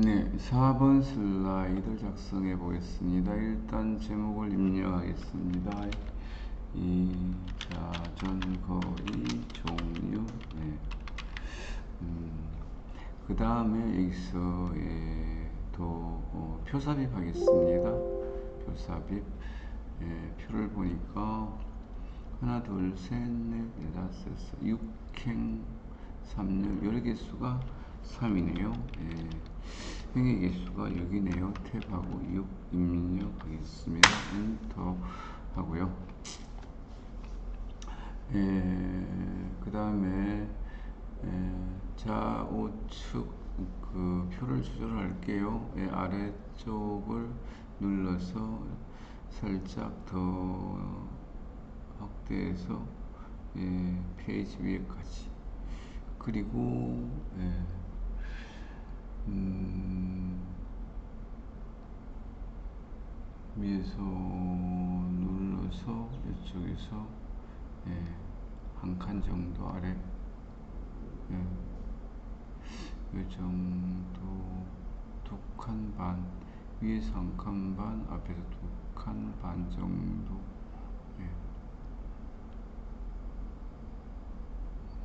네, 4번 슬라이드 작성해 보겠습니다. 일단 제목을 입력하겠습니다. 이 자전 거리 종류. 네. 음, 그 다음에 여기서 예, 또 어, 표삽입 하겠습니다. 표삽입. 예, 표를 보니까 하나, 둘, 셋, 넷, 네, 다섯, 여섯, 육행, 삼육 여러 개수가 3이네요. 예. 행의 개수가 6이네요. 탭하고 6 입력하겠습니다. 엔터 하고요. 예, 그 다음에 좌우측 그 표를 조절할게요. 예, 아래쪽을 눌러서 살짝 더 확대해서 예, 페이지 위에까지 그리고 예, 음, 위에서 눌러서 이쪽에서 예, 한칸 정도 아래 예, 이 정도 두 칸 반 위에서 한 칸 반 앞에서 두 칸 반 정도 예.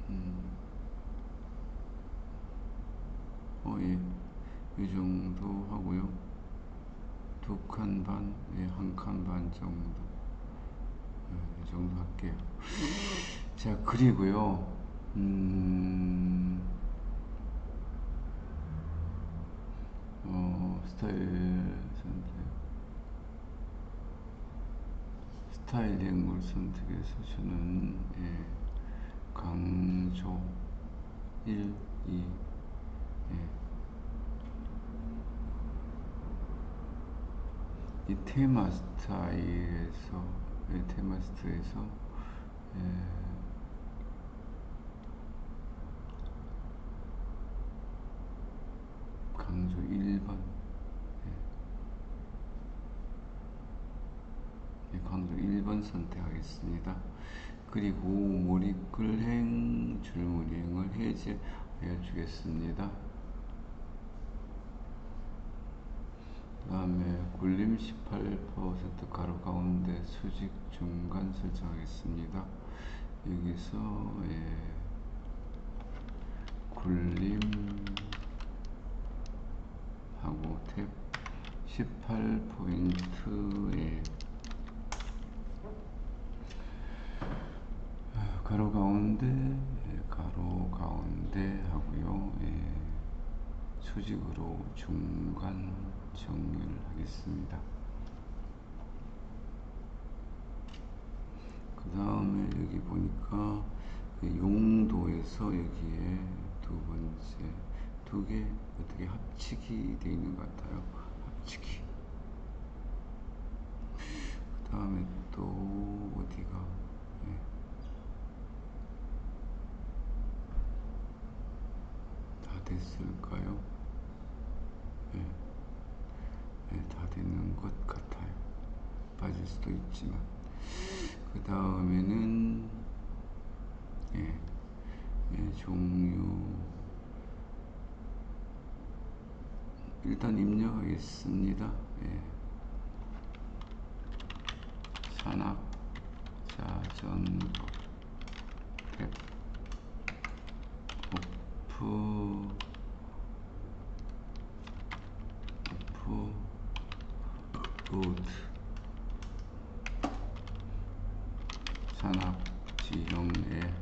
음. 어, 예. 이 정도 하고요. 두 칸 반, 예, 한 칸 반 정도. 예, 이 정도 할게요. 자, 그리고요. 음, 어, 스타일 선택. 스타일링을 선택해서 저는, 예, 강조 1, 2, 이 테마 스타일에서 예, 테마 스타일에서 예, 강조 1번 예. 강조 1번 선택하겠습니다. 그리고 몰입글행 줄무리행을 해제하여 주겠습니다. 그 다음에 굴림 18% 가로 가운데 수직 중간 설정하겠습니다. 여기서 예, 굴림 하고 탭 18포인트에 가로 가운데 예, 가로 가운데 하고요. 예, 수직으로 중간 정리를 하겠습니다. 그 다음에 여기 보니까 그 용도에서 여기에 두 번째 두 개 어떻게 합치기 되어 있는 것 같아요. 합치기. 그 다음에 또 어디가 예. 다 됐을까요? 예. 네, 다 되는 것 같아요. 빠질 수도 있지만. 그 다음에는, 예, 예, 종류. 일단 입력하겠습니다. 예. 산악, 자전거, 탭, 오프, 오프, 로드 산악 지형에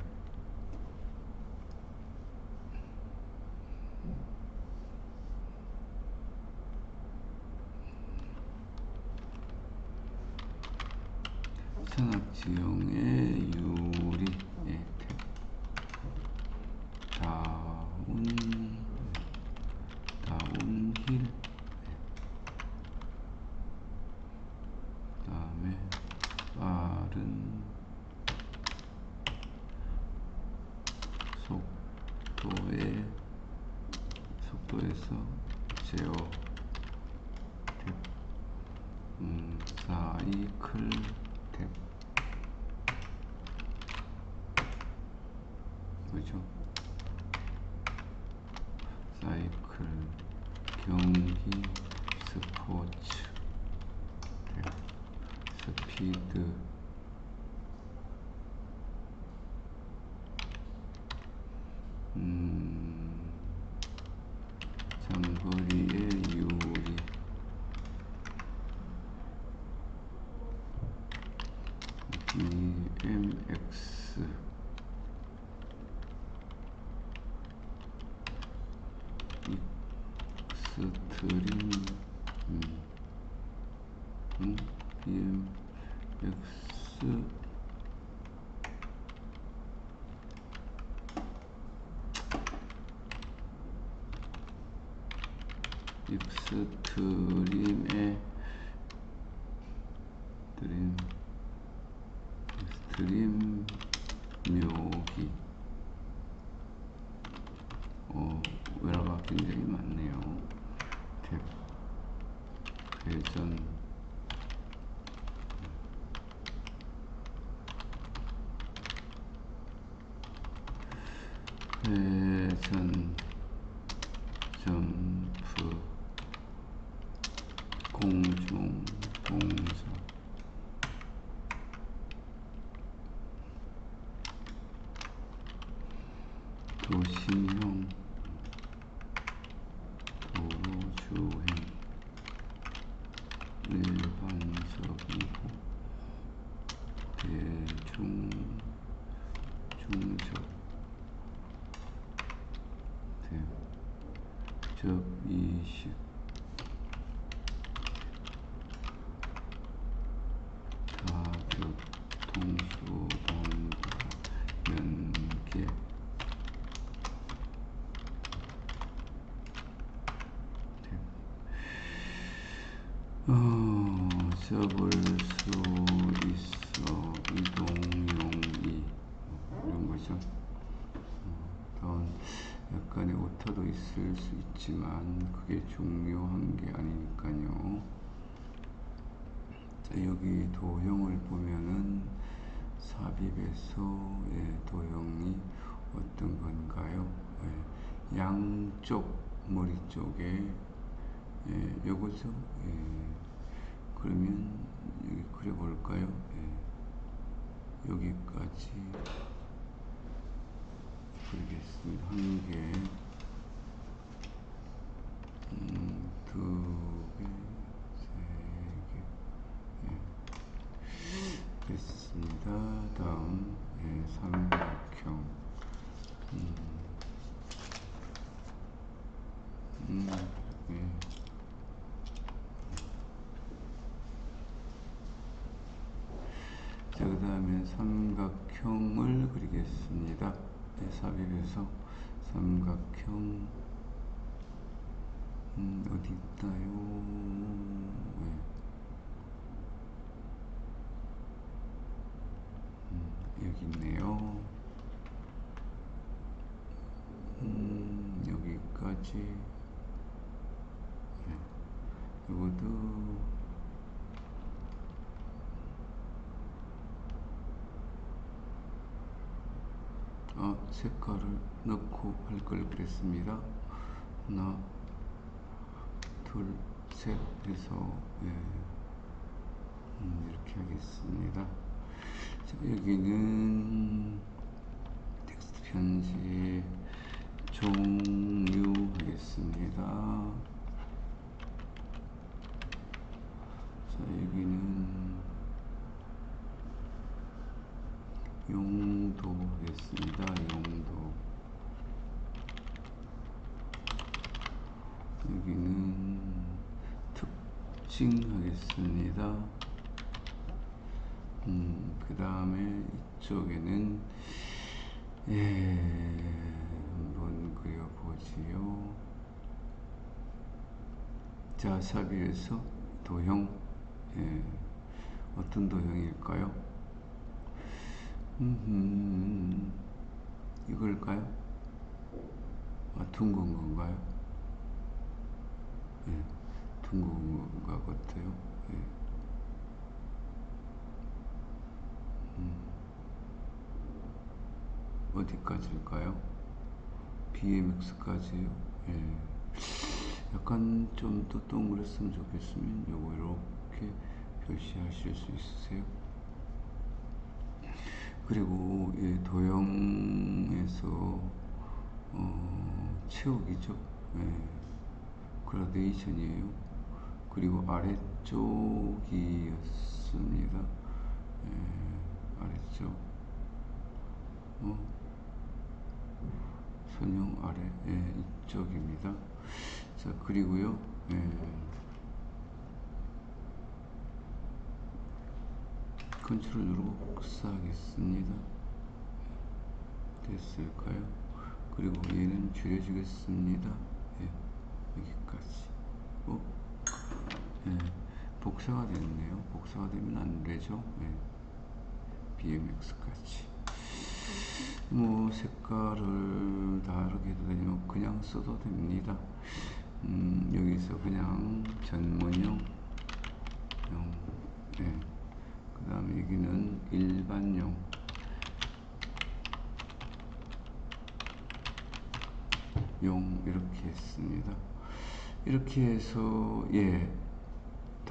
산악 지형의 유리 예, 다운 다운힐. 빠른 속도의 속도에서 제어 탭 음, 사이클 탭 그죠 사이클 경기 스포츠 네. 스피드 음, 장거리의 유리 BMX 익스트림 음, 음, BMX 익스트림의 드림 익스트림 묘기. 어, 외라가 굉장히 많네요. 탭, 회전, 회전, 점프, 공중, 동작, 도심형, 도주행, 일반적이고, 대중, 중적, 대적 이식, 다교통수단과 연계, 어, 접을 수 있어 이동용이 이런 거죠. 어, 다운 약간의 오타도 있을 수 있지만 그게 중요한 게 아니니까요. 자, 여기 도형을 보면은 삽입에서의 도형이 어떤 건가요? 예, 양쪽 머리 쪽에 예, 요거죠. 예, 그러면 여기 그려볼까요? 예, 여기까지 그리겠습니다. 한 개, 음, 두 개, 세 개, 예, 됐습니다. 다음 예, 삼각형. 음, 음, 예. 자, 그 다음에 삼각형을 그리겠습니다. 네, 삽입에서 삼각형, 음, 어디 있나요? 네. 음, 여기 있네요. 음, 여기까지. 네. 이것도 어, 색깔을 넣고 할 걸 그랬습니다. 하나, 둘, 셋 해서 예, 음, 이렇게 하겠습니다. 자, 여기는 텍스트 편집 종료하겠습니다. 자, 여기는 용도 하겠습니다. 용도. 여기는 특징 하겠습니다. 음, 그 다음에 이쪽에는 예, 한번 그려보지요. 자, 삽입에서 도형, 예, 어떤 도형일까요? 음, 이걸까요? 아, 둥근 건가요? 예, 둥근 것 같아요. 예. 음, 어디까지일까요? BMX까지요? 예. 약간 좀 더 동그랬으면 좋겠으면 요거 이렇게 표시하실 수 있으세요. 그리고 예, 도형에서 어, 채우기죠. 예, 그라데이션이에요. 그리고 아래쪽이었습니다. 예, 아래쪽. 어, 선형 아래 예, 이쪽입니다. 자 그리고요. 예, 컨트롤 누르고 복사하겠습니다. 됐을까요? 그리고 얘는 줄여주겠습니다. 예, 여기까지. 어? 예, 복사가 됐네요. 복사가 되면 안 되죠. 예, BMX까지. 뭐 색깔을 다르게 해도 되지만 그냥 써도 됩니다. 음, 여기서 그냥 전문용, 용, 예. 그 다음에 여기는 일반용, 용 이렇게 했습니다. 이렇게 해서 예,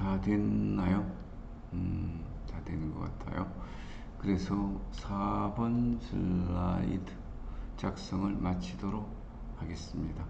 다 됐나요? 음, 다 되는 것 같아요. 그래서 4번 슬라이드 작성을 마치도록 하겠습니다.